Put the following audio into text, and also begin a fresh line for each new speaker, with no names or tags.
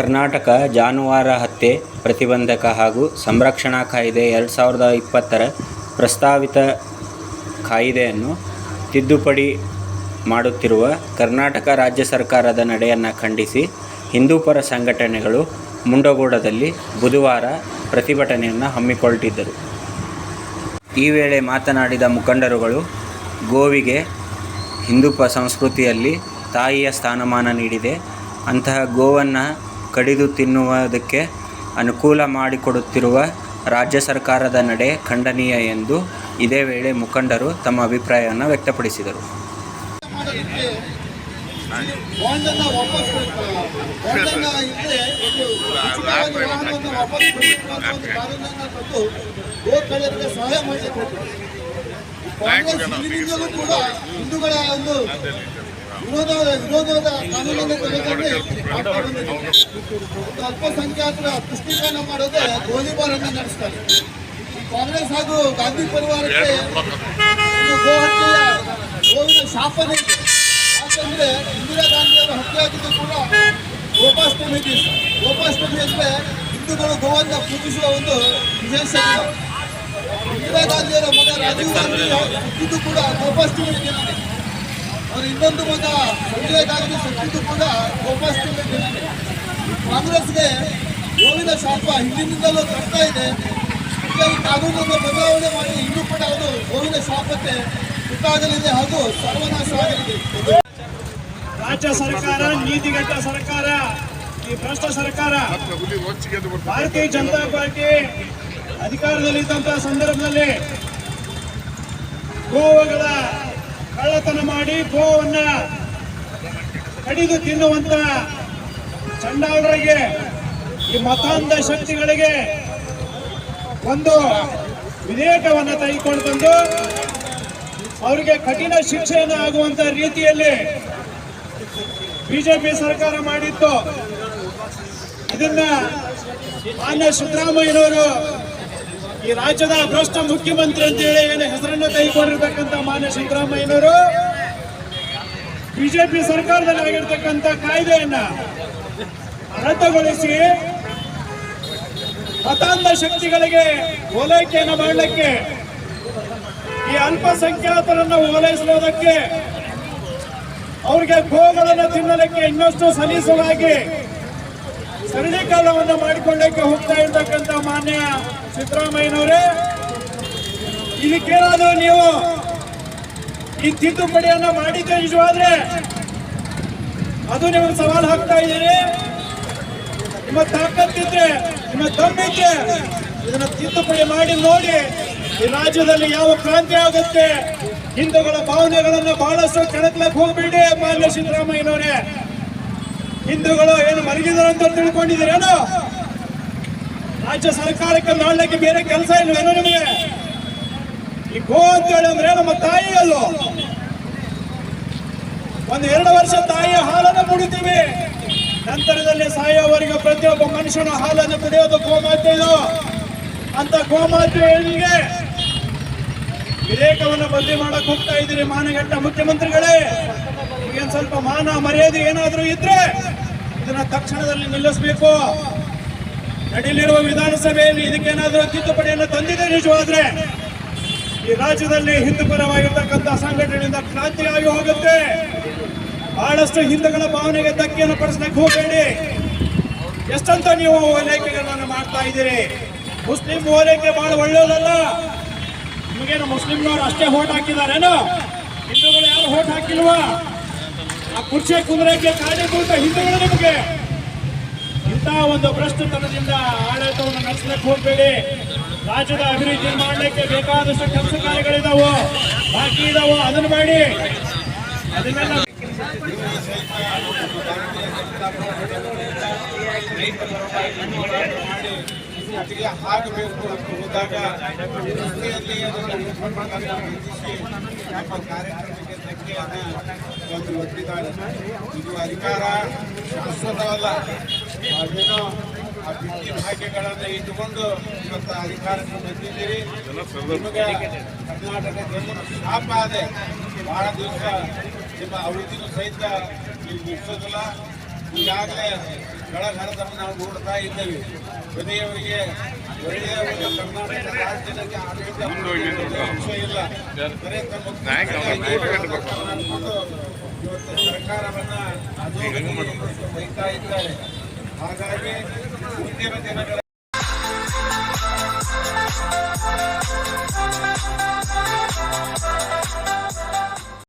ಕರ್ನಾಟಕ ಜಾನುವಾರು ಹತ್ಯೆ ಪ್ರತಿಬಂಧಕ ಹಾಗೂ ಸಂರಕ್ಷಣಾ ಕಾಯ್ದೆ ಎರಡು ಸಾವಿರದ ಇಪ್ಪತ್ತರ ಪ್ರಸ್ತಾವಿತ ಕಾಯಿದೆಯನ್ನು ತಿದ್ದುಪಡಿ ಮಾಡುತ್ತಿರುವ ಕರ್ನಾಟಕ ರಾಜ್ಯ ಸರ್ಕಾರದ ನಡೆಯನ್ನು ಖಂಡಿಸಿ ಹಿಂದೂಪರ ಸಂಘಟನೆಗಳು ಮುಂಡಗೋಡದಲ್ಲಿ ಬುಧವಾರ ಪ್ರತಿಭಟನೆಯನ್ನು ಹಮ್ಮಿಕೊಳ್ತಿದ್ದರು. ಈ ವೇಳೆ ಮಾತನಾಡಿದ ಮುಖಂಡರುಗಳು, ಗೋವಿಗೆ ಹಿಂದೂಪ ಸಂಸ್ಕೃತಿಯಲ್ಲಿ ತಾಯಿಯ ಸ್ಥಾನಮಾನ ನೀಡಿದೆ. ಅಂತಹ ಗೋವನ್ನು ಕಡಿದು ತಿನ್ನುವುದಕ್ಕೆ ಅನುಕೂಲ ಮಾಡಿಕೊಡುತ್ತಿರುವ ರಾಜ್ಯ ಸರ್ಕಾರದ ನಡೆ ಖಂಡನೀಯ ಎಂದು ಇದೇ ವೇಳೆ ಮುಖಂಡರು ತಮ್ಮ ಅಭಿಪ್ರಾಯವನ್ನು ವ್ಯಕ್ತಪಡಿಸಿದರು.
ಸಹಾಯ ವಿರೋಧ ವಿರೋಧದ ಒಂದು ಅಲ್ಪಸಂಖ್ಯಾತರ ತುಷ್ಟೀಕರಣ ಮಾಡೋದೇ ಗೋಲಿಬಾರನ್ನು ನಡೆಸ್ತಾರೆ. ಕಾಂಗ್ರೆಸ್ ಹಾಗೂ ಗಾಂಧಿ ಪರಿವಾರಕ್ಕೆ ಗೋವಿನ ಶಾಪನೆ ಇದೆ ಯಾಕಂದ್ರೆ ಇಂದಿರಾ ಗಾಂಧಿಯವರು ಹತ್ಯೆ ಆಗಿದ್ದು ಕೂಡ ಗೋಪಾಷ್ಟಮಿ ದಿವಸ. ಗೋಪಾಷ್ಟಮಿ ಅಂದ್ರೆ ಹಿಂದೂಗಳು ಗೋವನ್ನು ಪೂಜಿಸುವ ಒಂದು ವಿಶೇಷ ಇಂದಿರಾ ಗಾಂಧಿಯವರ ಮಗ ರಾಜೀವ್ ಗಾಂಧಿ ಹುಟ್ಟಿದ್ದು ಕೂಡ ಗೋಪಾಷ್ಟಮಿ ದಿನನೇ ಅವರ ಇನ್ನೊಂದು ಮಗ ಸಂಜಯ್ ಗಾಂಧಿ ಸತ್ತಿದ್ದು ಕೂಡ ದಿನನೇ ಕಾಂಗ್ರೆಸ್ಗೆ ಗೋವಿನ ಶಾಪ ಹಿಂದಿನಿಂದಲೂ ತರ್ತಾ ಇದೆ. ಕಾನೂನನ್ನು ಬದಲಾವಣೆ ಮಾಡಿ ಇನ್ನೂ ಕೂಡ ಅದು ಗೋವಿನ ಶಾಪಕ್ಕೆ ಉಂಟಾಗಲಿದೆ ಹಾಗೂ ಸರ್ವನಾಶವಾಗಲಿದೆ
ರಾಜ್ಯ ಸರ್ಕಾರ, ನೀತಿಗಟ್ಟ ಸರ್ಕಾರ, ಈ ಭ್ರಷ್ಟ ಸರ್ಕಾರ, ಭಾರತೀಯ ಜನತಾ ಪಾರ್ಟಿ ಅಧಿಕಾರದಲ್ಲಿದ್ದಂತಹ ಸಂದರ್ಭದಲ್ಲಿ ಗೋವುಗಳ ಕಳ್ಳತನ ಮಾಡಿ ಗೋವನ್ನ ಕಡಿದು ತಿನ್ನುವಂತ ಚಂಡಾಳರಿಗೆ ಈ ಮತಾಂಧ ಶಕ್ತಿಗಳಿಗೆ ಒಂದು ವಿಧೇಯಕವನ್ನು ತೆಗೆದುಕೊಂಡು ಬಂದು ಅವರಿಗೆ ಕಠಿಣ ಶಿಕ್ಷೆಯನ್ನು ಆಗುವಂತ ರೀತಿಯಲ್ಲಿ ಬಿಜೆಪಿ ಸರ್ಕಾರ ಮಾಡಿತ್ತು. ಇದನ್ನ ಮಾನ್ಯ ಸಿದ್ದರಾಮಯ್ಯನವರು ಈ ರಾಜ್ಯದ ಭ್ರಷ್ಟ ಮುಖ್ಯಮಂತ್ರಿ ಅಂತೇಳಿ ಏನು ಹೆಸರನ್ನು ತೆಗೆದುಕೊಂಡಿರ್ತಕ್ಕಂಥ ಮಾನ್ಯ ಸಿದ್ದರಾಮಯ್ಯನವರು, ಬಿಜೆಪಿ ಸರ್ಕಾರದಲ್ಲಿ ಆಗಿರ್ತಕ್ಕಂಥ ಕಾಯ್ದೆಯನ್ನ ರದ್ದುಗೊಳಿಸಿ ಮತಾಂಧ ಶಕ್ತಿಗಳಿಗೆ ಓಲೈಕೆಯನ್ನು ಮಾಡಲಿಕ್ಕೆ ಈ ಅಲ್ಪಸಂಖ್ಯಾತರನ್ನು ಓಲೈಸುವುದಕ್ಕೆ ಅವರಿಗೆ ಗೋಗಳನ್ನು ತಿನ್ನಲಿಕ್ಕೆ ಇನ್ನಷ್ಟು ಸಲೀಸವಾಗಿ ಸರಳೀಕರಣವನ್ನು ಮಾಡಿಕೊಳ್ಳಕ್ಕೆ ಹೋಗ್ತಾ ಇರ್ತಕ್ಕಂಥ ಮಾನ್ಯ ಸಿದ್ದರಾಮಯ್ಯನವರೇ, ಇದಕ್ಕೇನಾದರೂ ನೀವು ಈ ತಿದ್ದುಪಡಿಯನ್ನ ಮಾಡಿದ್ದೆ ನಿಜವಾದ್ರೆ ಅದು ನಿಮಗೆ ಸವಾಲು ಹಾಕ್ತಾ ಇದ್ದೀರಿ ನಿಮ್ಮ ತಾಕತ್ತಿದ್ರೆ, ನಿಮ್ಮ ದಮ್ಮಿದ್ರೆ ಇದನ್ನ ತಿದ್ದುಪಡಿ ಮಾಡಿ ನೋಡಿ, ಈ ರಾಜ್ಯದಲ್ಲಿ ಯಾವ ಕ್ರಾಂತಿ ಆಗುತ್ತೆ, ಹಿಂದೂಗಳ ಭಾವನೆಗಳನ್ನು ಬಹಳಷ್ಟು ಕೆಣಕ್ಲಕ್ಕೆ ಹೋಗ್ಬಿಡಿ ಮಾನ್ಯ ಸಿದ್ದರಾಮಯ್ಯನವರೇ. ಹಿಂದೂಗಳು ಏನು ಮಲಗಿದಾರಂತ ತಿಳ್ಕೊಂಡಿದ್ದೀರೇನೋ ರಾಜ್ಯ ಸರ್ಕಾರಕ್ಕೆ ನೋಡ್ಲಿಕ್ಕೆ ಬೇರೆ ಕೆಲಸ ಇಲ್ವೇನೋ ನಿಮಗೆ? ಈ ಗೋ ಅಂತ ಹೇಳಿ ಅಂದ್ರೆ ನಮ್ಮ ತಾಯಿ ಅಲ್ಲೋ ಒಂದು ಎರಡು ವರ್ಷ ತಾಯಿಯ ಹಾಲನ್ನು ಕುಡಿತೀವಿ ನಂತರದಲ್ಲಿ ಸಾಯೋವರೆಗೆ ಪ್ರತಿಯೊಬ್ಬ ಮನುಷ್ಯನ ಹಾಲನ್ನು ಕುಡಿಯೋದು ಗೋಮಾತೆ ಇದು. ಅಂತ ಗೋಮಾತೆಗೆ ವಿಧೇಯಕವನ್ನು ಬದಲಿ ಮಾಡಕ್ ಹೋಗ್ತಾ ಇದ್ದೀರಿ ಮಾನಗಟ್ಟ ಮುಖ್ಯಮಂತ್ರಿಗಳೇ. ಈಗೇನ್ ಸ್ವಲ್ಪ ಮಾನ, ಮರ್ಯಾದೆ ಏನಾದರೂ ಇದ್ರೆ ಇದನ್ನ ತಕ್ಷಣದಲ್ಲಿ ನಿಲ್ಲಿಸಬೇಕು. ನಡೀಲಿರುವ ವಿಧಾನಸಭೆಯಲ್ಲಿ ಇದಕ್ಕೇನಾದರೂ ತಿದ್ದುಪಡಿಯನ್ನು ತಂದಿದೆ ನಿಜವಾದ್ರೆ? ಈ ರಾಜ್ಯದಲ್ಲಿ ಹಿಂದೂ ಪರವಾಗಿರ್ತಕ್ಕಂಥ ಸಂಘಟನೆಯಿಂದ ಕ್ರಾಂತಿಯಾಗಿ ಹೋಗುತ್ತೆ. ಬಹಳಷ್ಟು ಹಿಂದೂಗಳ ಭಾವನೆಗೆ ಧಕ್ಕೆಯನ್ನು ಪಡಿಸಲಿಕ್ಕೆ ಹೋಗಬೇಡಿ. ಎಷ್ಟಂತ ನೀವು ಓಲೈಕೆಗಳನ್ನು ಮಾಡ್ತಾ ಇದ್ದೀರಿ? ಮುಸ್ಲಿಂ ಓಲೈಕೆ ಬಹಳ ಒಳ್ಳೆಯದಲ್ಲ. ನಿಮಗೇನು ಮುಸ್ಲಿಂನವ್ರು ಅಷ್ಟೇ ಹೋಟ್ ಹಾಕಿದಾರೇನೋ? ಹಿಂದೂಗಳು ಯಾರು ಹೋಟ್ ಹಾಕಿಲ್ವಾ? ಆ ಕುರ್ಚಿ ಕುದುರೆಗೆ ಕಾರಣೀಭೂತ ಹಿಂದೂಗಳು ನಿಮಗೆ. ಇಂತಹ ಒಂದು ಭ್ರಷ್ಟತನದಿಂದ ಆಡಳಿತವನ್ನು ನಡೆಸಲಿಕ್ಕೆ ಹೋಗಬೇಡಿ. ರಾಜ್ಯದ ಅಭಿವೃದ್ಧಿ ಮಾಡಲಿಕ್ಕೆ ಬೇಕಾದಷ್ಟು ಕೆಲಸ ಕಾರ್ಯಗಳಿದಾವು. ಬಾಕಿ ಇದಾವು. ಅದನ್ನು ಮಾಡಿ. ಅದನ್ನೆಲ್ಲ
ಒಟ್ಟಿಗೆ ಆಗಬೇಕು ಅಂತ ಹೋದಾಗ ರಸ್ತೆಯಲ್ಲಿ ಕಾರ್ಯಕ್ರಮಕ್ಕೆ ಧಕ್ಕೆಯನ್ನು ಒಂದು ಒಡ್ಡಿದ್ದಾರೆ ಇದು ಅಧಿಕಾರ ಶಾಶ್ವತವಲ್ಲ. ಅದೇನೋ ಆ ಬಿಟ್ಟಿ ಭಾಗ್ಯಗಳನ್ನು ಇಟ್ಟುಕೊಂಡು ಇವತ್ತು ಅಧಿಕಾರಕ್ಕೆ ಬಂದಿದ್ದೀರಿ. ನಿಮಗೆ ಕರ್ನಾಟಕ ಜನರ ಶಾಪ ಅದೇ ಬಹಳ ದಿವಸ ನಿಮ್ಮ ಅವಧಿಗೂ ಸಹಿತ ನೀವು ಮುಗಿಸೋದಿಲ್ಲ ಈಗಾಗಲೇ ಕೆಳಗರದನ್ನು ನಾವು ನೋಡ್ತಾ ಇದ್ದೇವೆ. ಕೊನೆಯವರಿಗೆ ಒಳ್ಳೆಯ ಒಂದು ಕರ್ನಾಟಕ ಆಡಳಿತ ಇಲ್ಲ. ಬರೇ ತಮ್ಮ ಮಾಡ್ಕೊಂಡು ಇವತ್ತು ಸರ್ಕಾರವನ್ನ ಬೈತಾ ಇದ್ದಾರೆ. ಹಾಗಾಗಿ ಮುಂದಿನ ದಿನಗಳ